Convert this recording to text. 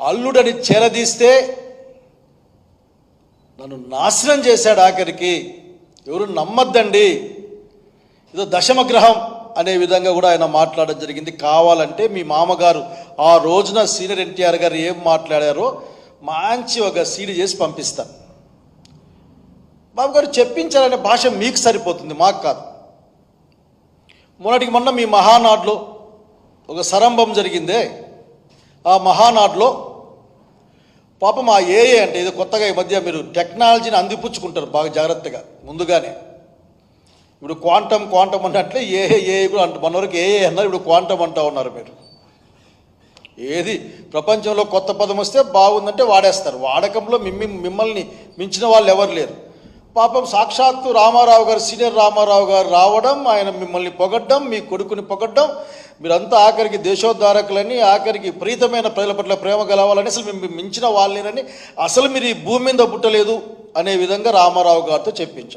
అల్లుడని చేరదీస్తే నన్ను నాశనం చేశాడు ఆఖరికి. ఎవరు నమ్మద్దండి? ఇదో దశమగ్రహం అనే విధంగా కూడా ఆయన మాట్లాడడం జరిగింది. కావాలంటే మీ మామగారు ఆ రోజున సీనియర్ ఎన్టీఆర్ గారు ఏం మాట్లాడారో మంచి ఒక సీడీ చేసి పంపిస్తాను బాబు గారు చెప్పించాలనే భాష మీకు సరిపోతుంది మాకు కాదు. మొన్నటికి మొన్న మీ మహానాడులో ఒక సరంభం జరిగిందే. ఆ మహానాడులో పాపం ఆ ఏఏ అంటే ఇది కొత్తగా ఈ మధ్య మీరు టెక్నాలజీని అందిపుచ్చుకుంటారు బాగా జాగ్రత్తగా ముందుగానే. ఇప్పుడు క్వాంటమ్ క్వాంటమ్ అన్నట్లే ఏఏ ఏఏ కూడా అంట మన వరకు ఏఏ అన్నారు ఇప్పుడు క్వాంటమ్ అంటూ ఉన్నారు మీరు. ఏది? ప్రపంచంలో కొత్త పదం వస్తే బాగుందంటే వాడేస్తారు. వాడకంలో మిమ్మి మిమ్మల్ని మించిన వాళ్ళు ఎవరు లేరు. పాపం సాక్షాత్తు రామారావు గారు సీనియర్ రామారావు గారు రావడం ఆయన మిమ్మల్ని పొగడ్డం మీ కొడుకుని పొగడ్డం మీరంతా ఆఖరికి దేశోద్ధారకులని ఆఖరికి ప్రీతమైన ప్రజల పట్ల ప్రేమ గలవాలని అసలు మేము మించిన వాళ్ళేనని అసలు మీరు ఈ భూమి మీద పుట్టలేదు అనే విధంగా రామారావు గారితో చెప్పించారు.